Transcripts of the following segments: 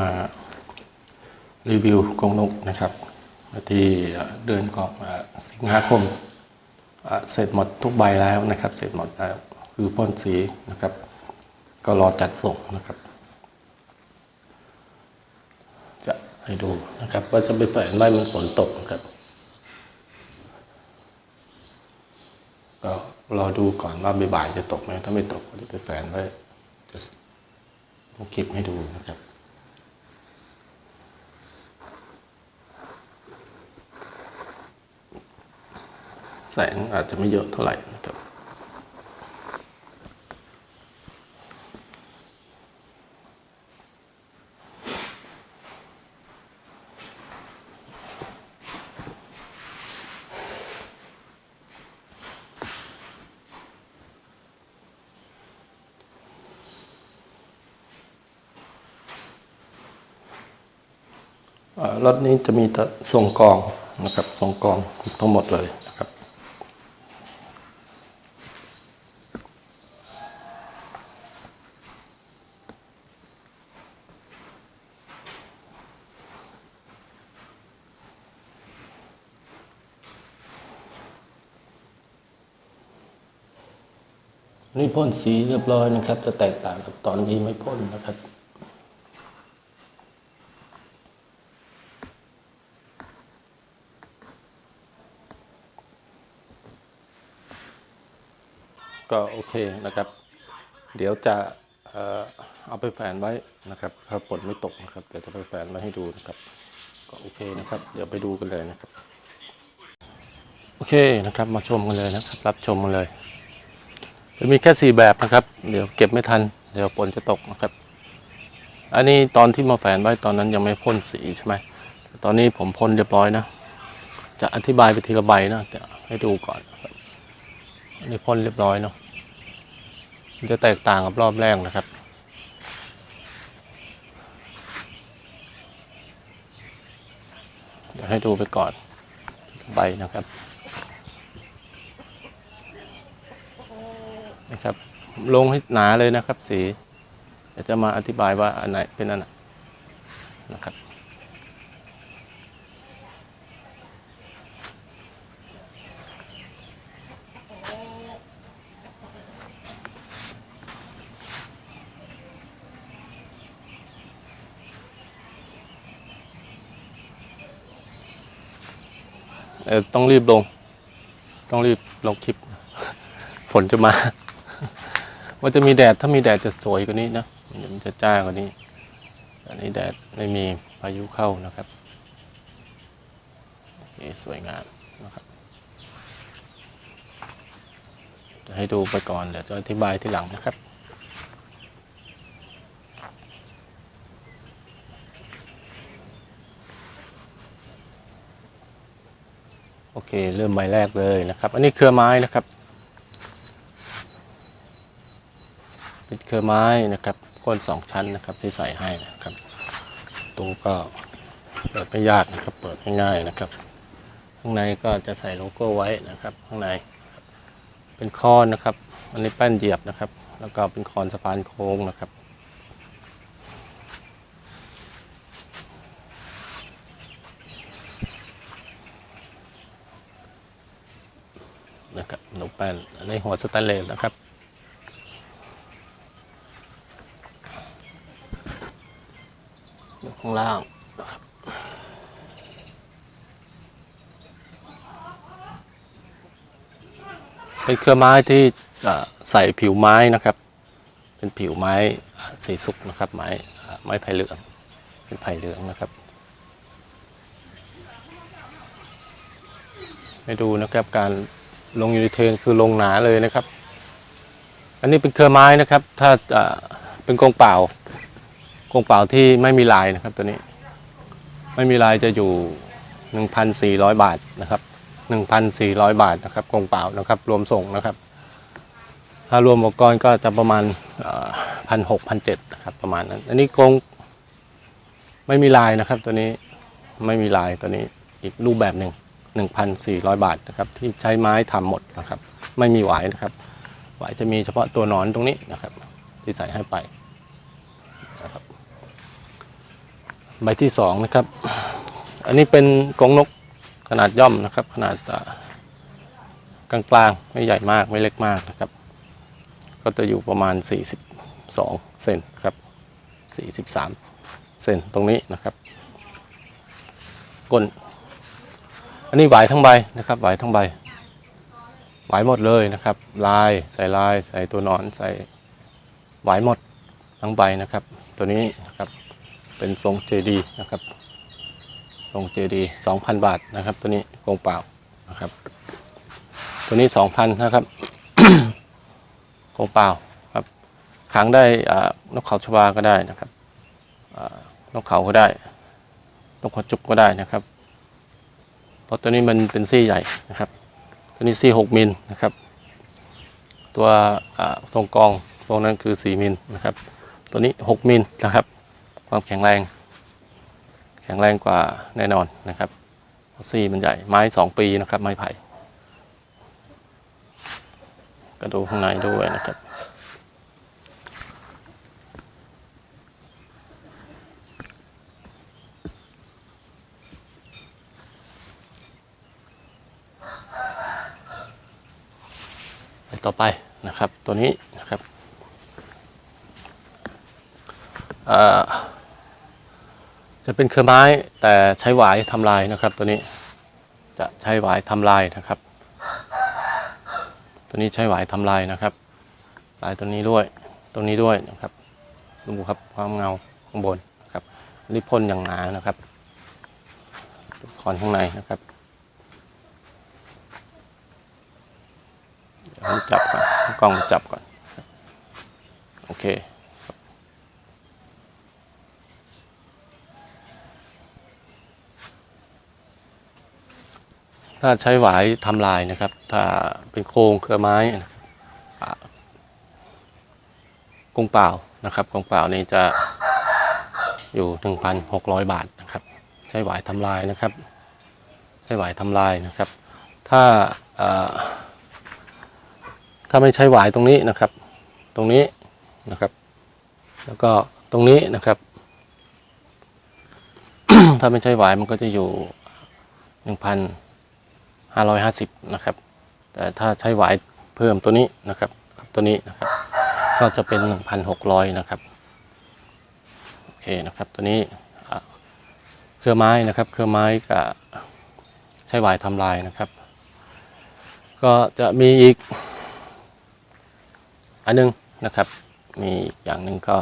มารีวิวกรงนกนะครับที่เดือนก่อนสิงหาคมเสร็จหมดทุกใบแล้วนะครับ เสร็จหมดแล้วคือพ่นสีนะครับ ก็รอจัดส่งนะครับ จะให้ดูนะครับว่าจะไปแฝงไว้มันฝนตกนะครับก็รอดูก่อนว่าบ่ายจะตกไหมถ้าไม่ตกก็จะไปแฝงไว้จะคลิปให้ดูนะครับ แสงอาจจะไม่เยอะเท่าไหร่นะครับรถนี้จะมีแต่งกองนะครับทรงกองทั้งหมดเลยนะครับ นี่ พ่นสีเรียบร้อยนะครับ จะแตกต่างกับตอนนี้ไม่พ่นนะครับก็โอเคนะครับ เดี๋ยวจะเอ่อเอาไปแฝนไว้นะครับ ถ้าฝนไม่ตกนะครับ เดี๋ยวจะไปแฝนไว้ให้ดูนะครับ ก็โอเคนะครับ เดี๋ยวไปดูกันเลยนะครับ โอเคนะครับ มาชมกันเลยนะครับ รับชมกันเลย จะมีแค่สี่แบบนะครับ เดี๋ยวเก็บไม่ทัน เดี๋ยวฝนจะตกนะครับ อันนี้ตอนที่มาแฝนไว้ตอนนั้นยังไม่พ่นสีใช่ไหมแต่ตอนนี้ผมพ่นเรียบร้อยนะ จะอธิบายไปทีละใบนะจะให้ดูก่อนอันนี้พ่นเรียบร้อยเนาะมันจะแตกต่างกับรอบแรกนะครับเดี๋ยวให้ดูไปก่อนใบนะครับ นะครับ ลงให้หนาเลยนะครับ สีเดี๋ยวจะมาอธิบายว่าอันไหนเป็นอันไหนนะครับต้องรีบลง ต้องรีบลงคลิป ฝนจะมา ว่าจะมีแดดถ้ามีแดดจะสวยกว่านี้นะมันจะจ้ากว่านี้ อันนี้แดดไม่มีพายุเข้านะครับโอเคสวยงามนะครับจะให้ดูไปก่อนเดี๋ยวจะอธิบายทีหลังนะครับโอเค เริ่มใบแรกเลยนะครับ อันนี้เครือไม้นะครับ เป็นเครือไม้นะครับก้นสองชั้นนะครับที่ใส่ให้นะครับตู้ก็เปิดไม่ยากนะครับ เปิดง่ายๆนะครับ ข้างในก็จะใส่โลโก้ไว้นะครับ ข้างในเป็นคอนนะครับ อันนี้แป้นเหยียบนะครับ แล้วก็เป็นคอนสะพานโค้งนะครับนะครับหนูแป้นอันนี้หัวสแตนเลสนะครับ อยู่ข้างล่างนะครับเป็นเครือไม้ที่ใส่ผิวไม้นะครับ เป็นผิวไม้สีสุกนะครับ ไม้ไม้ไผ่เหลืองเป็นไผ่เหลืองนะครับให้ดูนะครับการลงยูนิเทนคือลงหนาเลยนะครับ อันนี้เป็นเครือไม้นะครับ ถ้าเอ่อเป็นกรงเปล่า กรงเปล่าที่ไม่มีลายนะครับตัวนี้ ไม่มีลายจะอยู่ 1,400 บาทนะครับ 1,400 บาทนะครับกรงเปล่านะครับ รวมส่งนะครับ ถ้ารวมอุปกรณ์ก็จะประมาณพันหกพันเจ็ดนะครับประมาณนั้น อันนี้กรงไม่มีลายนะครับ ตัวนี้ไม่มีลายตัวนี้อีกรูปแบบหนึ่ง1,400 บาทนะครับ ที่ใช้ไม้ทำหมดนะครับ ไม่มีหวายนะครับ หวายจะมีเฉพาะตัวหนอนตรงนี้นะครับ ที่ใส่ให้ไปนะครับ ใบที่สองนะครับ อันนี้เป็นกรงนกขนาดย่อมนะครับ ขนาดกลางๆ ไม่ใหญ่มากไม่เล็กมากนะครับ ก็จะอยู่ประมาณ 42 เซนครับ 43 เซนตรงนี้นะครับก้น อันนี้หวายทั้งใบนะครับหวายทั้งใบหวายหมดเลยนะครับ ลายใส่ลายใส่ตัวหนอนใส่หวายหมดทั้งใบนะครับ ตัวนี้นะครับ เป็นทรงเจดีนะครับ ทรงเจดี2,000บาทนะครับ ตัวนี้กรงเปล่านะครับ ตัวนี้2,000นะครับกรงเปล่าครับขังได้นกเขาชวาก็ได้นะครับนกเขาก็ได้นกกระจุกก็ได้นะครับเพราะตัวนี้มันเป็นซี่ใหญ่นะครับ ตัวนี้ซี่หกมิลนะครับ ตัวทรงกรองตรงนั้นคือสี่มิลนะครับ ตัวนี้หกมิลนะครับ ความแข็งแรง แข็งแรงกว่าแน่นอนนะครับซี่มันใหญ่ไม้สองปีนะครับ ไม้ไผ่ก็ดูข้างในด้วยนะครับไปต่อไปนะครับตัวนี้นะครับอ่อ จะเป็นเครือไม้แต่ใช้หวายทำลายนะครับ ตัวนี้จะใช้หวายทำลายนะครับ ตัวนี้ใช้หวายทำลายนะครับลายตัวนี้ด้วยตรงนี้ด้วยนะครับดูครับความเงาข้างบนนะครับอันนี้พ่นอย่างหนานะครับคอนข้างในนะครับเดี๋ยวผมจับก่อนกล้องจับก่อน โอเคครับ ถ้าใช้หวายทำลายนะครับ ถ้าเป็นโครงเครือไม้กรงเปล่านะครับกรงเปล่านี่จะอยู่ 1,600 บาทนะครับ ใช้หวายทำลายนะครับ ใช้หวายทำลายนะครับ ถ้าถ้าไม่ใช้หวายตรงนี้นะครับ ตรงนี้นะครับ แล้วก็ตรงนี้นะครับ ถ้าไม่ใช้หวายมันก็จะอยู่ห นึ่งพันห้าร้อยห้าสิบนะครับ แต่ถ้าใช้หวายเพิ่มตัวนี้นะครับตัวนี้นะครับ ก็จะเป็นหนึ่งพันหกร้อยนะครับ โอเคนะครับ ตัวนี้เครือไม้นะครับ เครือไม้กับใช้หวายทำลายนะครับ ก็จะมีอีก อันหนึงนะครับ มีอีกอย่างหนึ่งก็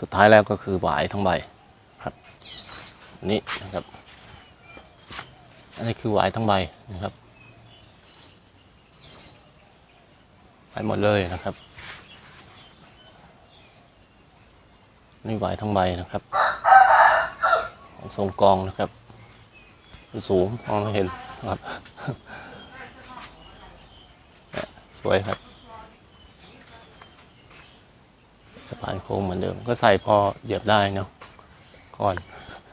สุดท้ายแล้วก็คือหวายทั้งใบครับนนี่นะครับ อันนี้คือหวายทั้งใบนะครับไปหมดเลยนะครับนี่หวายทั้งใบนะครับของทรงกองนะครับสูงมองไม่เห็นครับสวยครับสะพานโค้งเหมือนเดิม ก็ใส่พอเหยียบได้เนาะก่อน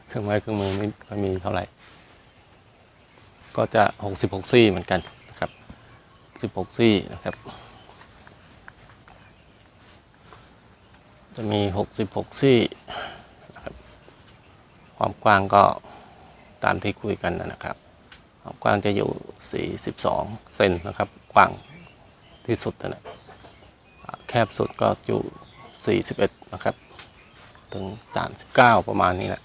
เครื่องไม้เครื่องมือไม่ค่อยมีเท่าไหร่ ก็จะ 66 ซี่เหมือนกันนะครับ 16 ซี่นะครับ จะมี 66 ซี่นะครับความกว้างก็ตามที่คุยกันนะครับความกว้างจะอยู่ 42 เซนนะครับ กว้างที่สุดนะแคบสุดก็อยู่ 41 นะครับ ถึง 39 ประมาณนี้แหละ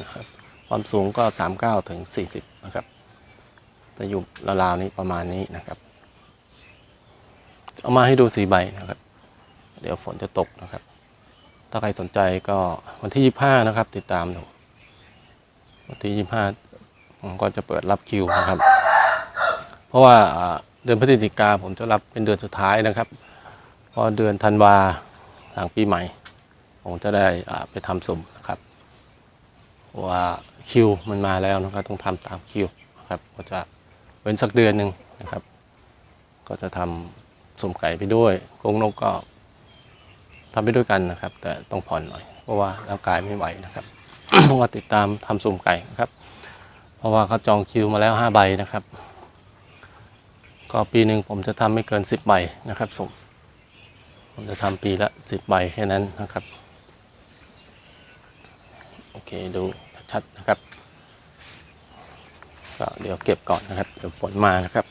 นะครับ ความสูงก็ 39 ถึง 40 นะครับ จะอยู่ราวๆนี้ประมาณนี้นะครับ เอามาให้ดูสีใบนะครับ เดี๋ยวฝนจะตกนะครับ ถ้าใครสนใจก็วันที่ 25 นะครับ ติดตามดูวันที่ 25 ผมก็จะเปิดรับคิวนะครับ เพราะว่าเดือนพฤศจิกาผมจะรับเป็นเดือนสุดท้ายนะครับพอเดือนธันวาหลังปีใหม่ ผมจะได้ไปทำสุ่มนะครับว่าคิวมันมาแล้วนะครับต้องทำตามคิวนะครับก็จะ ว้นสักเดือนหนึ่งนะครับ ก็จะทำสุ่มไก่ไปด้วยกงนกก็ทำไปด้วยกันนะครับ แต่ต้องผ่อนหน่อย เพราะว่าร่างกายไม่ไหวนะครับเพราะว่าติดตามทำสุ่มไก่นะครับ เพราะว่าเขาจองคิวมาแล้วห้าใบนะครับ ก็ปีหนึ่งผมจะทำไม่เกินสิบใบนะครับสุ่มผมจะทำปีละสิบใบแค่นั้นนะครับ โอเคดูชัดนะครับ ก็เดี๋ยวเก็บก่อนนะครับเดี๋ยวฝนมานะครับ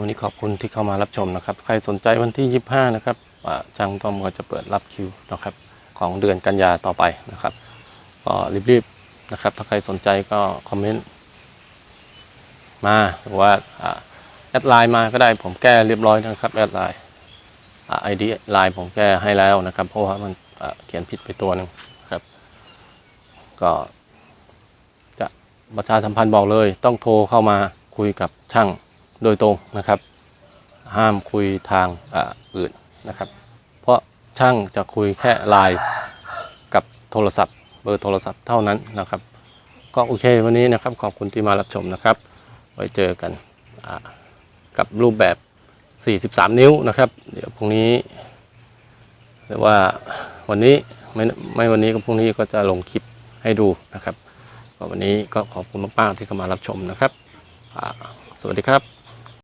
วันนี้ขอบคุณที่เข้ามารับชมนะครับ ใครสนใจวันที่ 25 นะครับอ่าช่างต้อมก็จะเปิดรับคิวนะครับ ของเดือนกันยาต่อไปนะครับก็รีบๆนะครับ ถ้าใครสนใจก็คอมเมนต์มาหรือว่าแอดไลน์มาก็ได้ผมแก้เรียบร้อยนะครับแอดไลน์ไอดีไลน์ผมแก้ให้แล้วนะครับ เพราะว่ามันเขียนผิดไปตัวหนึ่งครับ ก็ ประชาสัมพันธ์บอกเลย ต้องโทรเข้ามาคุยกับช่างโดยตรงนะครับ ห้ามคุยทางออื่นนะครับ เพราะช่างจะคุยแค่ไลน์กับโทรศัพท์ เบอร์โทรศัพท์เท่านั้นนะครับ ก็โอเควันนี้นะครับ ขอบคุณที่มารับชมนะครับ ไว้เจอกันกับรูปแบบ 43 นิ้วนะครับ เดี๋ยวพรุ่งนี้หรือว่าวันนี้ไม่ไม่วันนี้ก็พรุ่งนี้ก็จะลงคลิปให้ดูนะครับ วันนี้ก็ขอบคุณมากๆที่เข้ามารับชมนะครับ สวัสดีครับ